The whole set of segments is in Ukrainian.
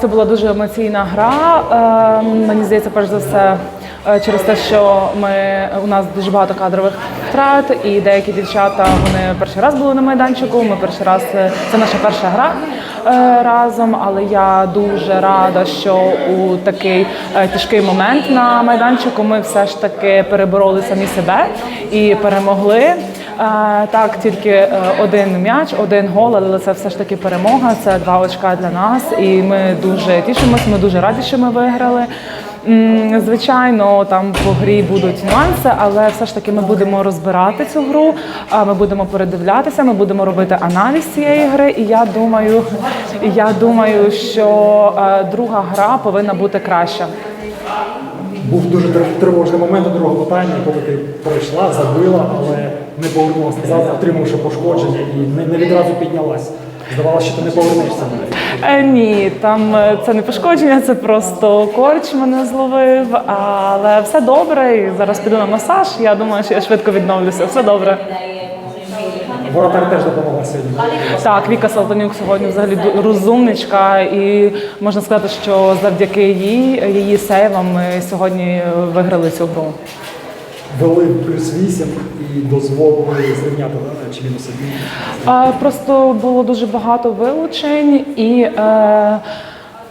Це була дуже емоційна гра. Е, Мені здається, перш за все, е, через те, що ми у нас дуже багато кадрових втрат, і деякі дівчата вони перший раз були на майданчику. Ми перший раз е, це наша перша гра е, разом. Але я дуже рада, що у такий тяжкий момент на майданчику ми все ж таки перебороли самі себе і перемогли. Так, тільки е, один м'яч, один гол, але це все ж таки перемога. Це два очка для нас, і ми дуже тішимося. Ми дуже раді, що ми виграли. Звичайно, там по грі будуть нюанси, але все ж таки ми будемо розбирати цю гру. Ми будемо передивлятися, ми будемо робити аналіз цієї гри. І я думаю, я думаю, що е, друга гра повинна бути краща. Був дуже тривожний момент у другого питання, коли ти пройшла, забила, але не повернулася назад, отримавши пошкодження і не, не відразу піднялась. Здавалося, що ти не повернешся. Е, Ні, там е, це не пошкодження, це просто корч мене зловив. Але все добре. І зараз піду на масаж. Я думаю, що я швидко відновлюся. Все добре. Воротар теж допомогла сьогодні. Так, Віка Салтанюк сьогодні взагалі розумничка, і можна сказати, що завдяки їй, її сейвам ми сьогодні виграли цю гру. Вели плюс 8 і дозволили зрівняти да, чи мінус один. Просто було дуже багато вилучень і е,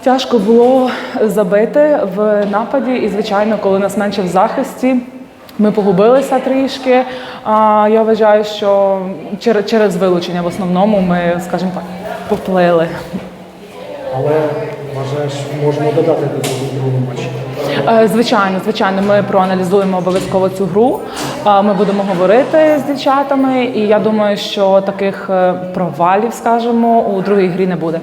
тяжко було забити в нападі. І, звичайно, коли нас менше в захисті, ми погубилися трішки. А, я вважаю, що через, вилучення в основному ми, скажімо так, поплили. Але вважаєш, можемо додати до цього в другому матчі. Е, Звичайно, звичайно, ми проаналізуємо обов'язково цю гру. Ми будемо говорити з дівчатами, і я думаю, що таких е, провалів, скажімо, у другій грі не буде.